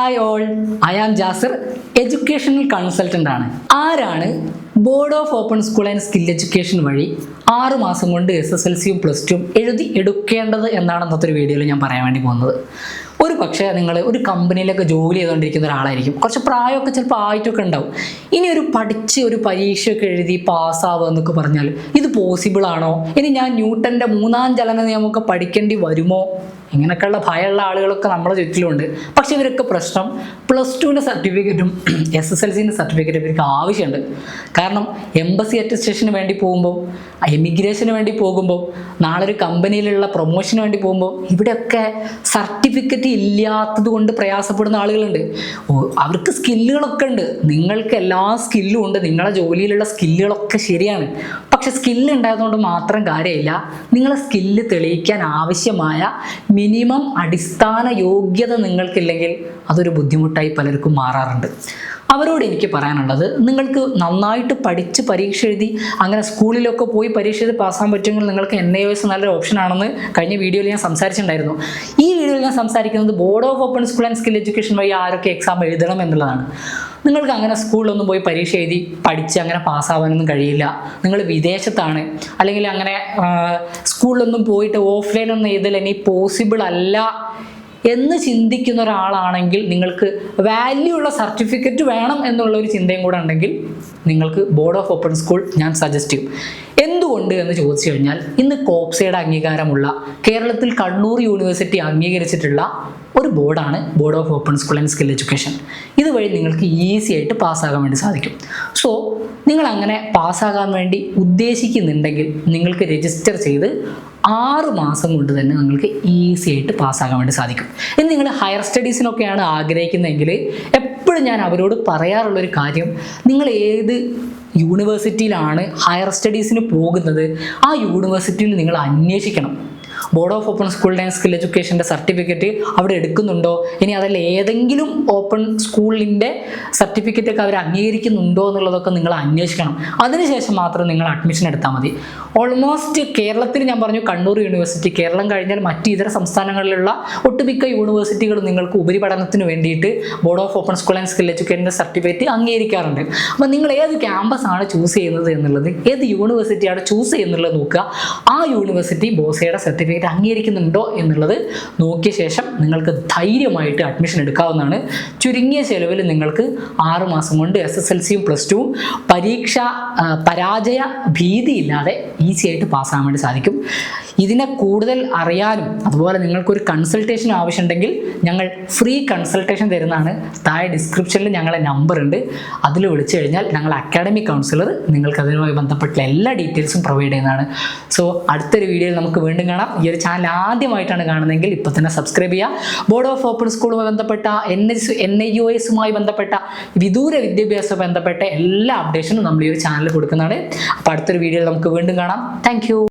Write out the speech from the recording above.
Hi all I am Jasir educational consultant ആണ്. ആരാണ് board of open school and skill education വഴി ആറു മാസം കൊണ്ട് എസ് എസ് എൽ സിയും പ്ലസ് ടുവും എഴുതി എടുക്കേണ്ടത് എന്നാണ് അന്നത്തെ ഒരു വീഡിയോയിൽ ഞാൻ പറയാൻ വേണ്ടി പോകുന്നത്. ഒരു പക്ഷേ നിങ്ങൾ ഒരു കമ്പനിയിലൊക്കെ ജോലി ചെയ്തുകൊണ്ടിരിക്കുന്ന ഒരാളായിരിക്കും. കുറച്ച് പ്രായമൊക്കെ ചിലപ്പോൾ ആയിട്ടൊക്കെ ഉണ്ടാവും. ഇനി ഒരു പഠിച്ച് ഒരു പരീക്ഷയൊക്കെ എഴുതി പാസ്സാവുക എന്നൊക്കെ പറഞ്ഞാൽ ഇത് പോസിബിൾ ആണോ? ഇനി ഞാൻ ന്യൂട്ടന്റെ മൂന്നാം ചലന നിയമമൊക്കെ പഠിക്കേണ്ടി വരുമോ? ഇങ്ങനെയൊക്കെയുള്ള ഭയമുള്ള ആളുകളൊക്കെ നമ്മുടെ ചുറ്റിലുണ്ട്. പക്ഷെ ഇവരൊക്കെ പ്രശ്നം പ്ലസ് ടുവിന്റെ സർട്ടിഫിക്കറ്റും എസ് എസ് എൽ സിന്റെ സർട്ടിഫിക്കറ്റും ഇവർക്ക് ആവശ്യമുണ്ട്. കാരണം എംബസി അറ്റസ്റ്റേഷന് വേണ്ടി പോകുമ്പോൾ എമിഗ്രേഷന് വേണ്ടി പോകുമ്പോൾ നാളെ ഒരു കമ്പനിയിലുള്ള പ്രൊമോഷന് വേണ്ടി പോകുമ്പോൾ ഇവിടെയൊക്കെ സർട്ടിഫിക്കറ്റ് ഇല്ലാത്തത് കൊണ്ട് പ്രയാസപ്പെടുന്ന ആളുകളുണ്ട്. അവർക്ക് സ്കില്ലുകളൊക്കെ ഉണ്ട്. നിങ്ങൾക്ക് എല്ലാ സ്കില്ലും ഉണ്ട്. നിങ്ങളെ ജോലിയിലുള്ള സ്കില്ലുകളൊക്കെ ശരിയാണ്. പക്ഷെ സ്കില്ല് ഉണ്ടായതുകൊണ്ട് മാത്രം കാര്യമില്ല. നിങ്ങളെ സ്കില്ല് തെളിയിക്കാൻ ആവശ്യമായ മിനിമം അടിസ്ഥാന യോഗ്യത നിങ്ങൾക്കില്ലെങ്കിൽ അതൊരു ബുദ്ധിമുട്ടായി പലർക്കും മാറാറുണ്ട്. അവരോട് എനിക്ക് പറയാനുള്ളത് നിങ്ങൾക്ക് നന്നായിട്ട് പഠിച്ച് പരീക്ഷ എഴുതി അങ്ങനെ സ്കൂളിലൊക്കെ പോയി പരീക്ഷ എഴുതി പാസ്സാൻ പറ്റുമെങ്കിൽ നിങ്ങൾക്ക് എൻ ഐ എസ് നല്ലൊരു ഓപ്ഷനാണെന്ന് കഴിഞ്ഞ വീഡിയോയിൽ ഞാൻ സംസാരിച്ചിട്ടുണ്ടായിരുന്നു. ഈ വീഡിയോയിൽ ഞാൻ സംസാരിക്കുന്നത് board of open school and skill education വഴി ആരൊക്കെ എക്സാം എഴുതണം എന്നുള്ളതാണ്. നിങ്ങൾക്ക് അങ്ങനെ സ്കൂളിലൊന്നും പോയി പരീക്ഷ എഴുതി പഠിച്ച് അങ്ങനെ പാസ്സാവാനൊന്നും കഴിയില്ല. നിങ്ങൾ വിദേശത്താണ്. അല്ലെങ്കിൽ അങ്ങനെ സ്കൂളിലൊന്നും പോയിട്ട് ഓഫ്ലൈനൊന്നും എഴുതൽ ഇനി പോസിബിൾ അല്ല എന്ന് ചിന്തിക്കുന്ന ഒരാളാണെങ്കിൽ നിങ്ങൾക്ക് വാല്യൂ ഉള്ള സർട്ടിഫിക്കറ്റ് വേണം എന്നുള്ള ഒരു ചിന്തയും കൂടെ ഉണ്ടെങ്കിൽ നിങ്ങൾക്ക് ബോർഡ് ഓഫ് ഓപ്പൺ സ്കൂൾ ഞാൻ സജസ്റ്റ് ചെയ്യും. എന്തുകൊണ്ട് എന്ന് ചോദിച്ചു കഴിഞ്ഞാൽ ഇന്ന് കോപ്സയുടെ അംഗീകാരമുള്ള കേരളത്തിൽ കണ്ണൂർ യൂണിവേഴ്സിറ്റി അംഗീകരിച്ചിട്ടുള്ള ഒരു ബോർഡാണ് board of open school and skill education ഇതുവഴി നിങ്ങൾക്ക് ഈസി ആയിട്ട് പാസ്സാകാൻ വേണ്ടി സാധിക്കും. സോ നിങ്ങൾ അങ്ങനെ പാസ്സാകാൻ വേണ്ടി ഉദ്ദേശിക്കുന്നുണ്ടെങ്കിൽ നിങ്ങൾക്ക് രജിസ്റ്റർ ചെയ്ത് ആറ് മാസം കൊണ്ട് തന്നെ നിങ്ങൾക്ക് ഈസി ആയിട്ട് പാസ്സാകാൻ വേണ്ടി സാധിക്കും. ഇനി നിങ്ങൾ ഹയർ സ്റ്റഡീസിനൊക്കെയാണ് ആഗ്രഹിക്കുന്നതെങ്കിൽ എപ്പോഴും ഞാൻ അവരോട് പറയാറുള്ള ഒരു കാര്യം നിങ്ങൾ ഏത് യൂണിവേഴ്സിറ്റിയിലാണ് ഹയർ സ്റ്റഡീസിന് പോകുന്നത് ആ യൂണിവേഴ്സിറ്റിയിൽ നിങ്ങൾ അന്വേഷിക്കണം. Board of open school and skill എഡ്യൂക്കേഷന്റെ certificate അവിടെ എടുക്കുന്നുണ്ടോ? ഇനി അതിൽ ഏതെങ്കിലും ഓപ്പൺ സ്കൂളിന്റെ സർട്ടിഫിക്കറ്റ് ഒക്കെ അവർ അംഗീകരിക്കുന്നുണ്ടോ എന്നുള്ളതൊക്കെ നിങ്ങൾ അന്വേഷിക്കണം. അതിനുശേഷം മാത്രം നിങ്ങൾ അഡ്മിഷൻ എടുത്താൽ മതി. ഓൾമോസ്റ്റ് കേരളത്തിൽ ഞാൻ പറഞ്ഞു കണ്ണൂർ യൂണിവേഴ്സിറ്റി കേരളം കഴിഞ്ഞാൽ മറ്റ് ഇതര സംസ്ഥാനങ്ങളിലുള്ള ഒട്ടുമിക്ക യൂണിവേഴ്സിറ്റികൾ നിങ്ങൾക്ക് ഉപരിപഠനത്തിന് വേണ്ടിയിട്ട് board of open school and skill എഡ്യൂക്കേഷന്റെ certificate അംഗീകരിക്കാറുണ്ട്. അപ്പോൾ നിങ്ങൾ ഏത് ക്യാമ്പസ് ആണ് ചൂസ് ചെയ്യുന്നത് എന്നുള്ളത് ഏത് യൂണിവേഴ്സിറ്റിയാണ് ചൂസ് ചെയ്യുന്നുള്ളത് നോക്കുക. ആ യൂണിവേഴ്സിറ്റി ബോസയുടെ സർട്ടിഫിക്കറ്റ് അംഗീകരിക്കുന്നുണ്ടോ എന്നുള്ളത് നോക്കിയ ശേഷം നിങ്ങൾക്ക് ധൈര്യമായിട്ട് അഡ്മിഷൻ എടുക്കാവുന്നതാണ്. ചുരുങ്ങിയ ചെലവിൽ നിങ്ങൾക്ക് ആറ് മാസം കൊണ്ട് എസ് എസ് എൽ സിയും പ്ലസ് ടുവും പരീക്ഷ പരാജയ ഭീതിയില്ലാതെ ഈസിയായിട്ട് പാസ്സാകാൻ വേണ്ടി സാധിക്കും. ഇതിനെ കൂടുതൽ അറിയാനും അതുപോലെ നിങ്ങൾക്കൊരു കൺസൾട്ടേഷൻ ആവശ്യമുണ്ടെങ്കിൽ ഞങ്ങൾ ഫ്രീ കൺസൾട്ടേഷൻ തരുന്നതാണ്. താഴെ ഡിസ്ക്രിപ്ഷനിൽ ഞങ്ങളെ നമ്പർ ഉണ്ട്. അതിൽ വിളിച്ചു കഴിഞ്ഞാൽ ഞങ്ങൾ അക്കാഡമിക് കൗൺസിലർ നിങ്ങൾക്ക് അതിനുമായി ബന്ധപ്പെട്ട എല്ലാ ഡീറ്റെയിൽസും പ്രൊവൈഡ് ചെയ്യുന്നതാണ്. സോ അടുത്തൊരു വീഡിയോയിൽ നമുക്ക് വീണ്ടും കാണാം. ഈ ഒരു ചാനൽ ആദ്യമായിട്ടാണ് കാണുന്നതെങ്കിൽ ഇപ്പോൾ തന്നെ സബ്സ്ക്രൈബ് ചെയ്യുക. ബോർഡ് ഓഫ് ഓപ്പൺ സ്കൂളുമായി ബന്ധപ്പെട്ട N S N I U എസുമായി ബന്ധപ്പെട്ട വിദൂര വിദ്യാഭ്യാസവുമായി ബന്ധപ്പെട്ട എല്ലാ അപ്ഡേഷനും നമ്മൾ ഈ ഒരു ചാനൽ കൊടുക്കുന്നതാണ്. അപ്പോൾ അടുത്തൊരു വീഡിയോയിൽ നമുക്ക് വീണ്ടും കാണാം. താങ്ക്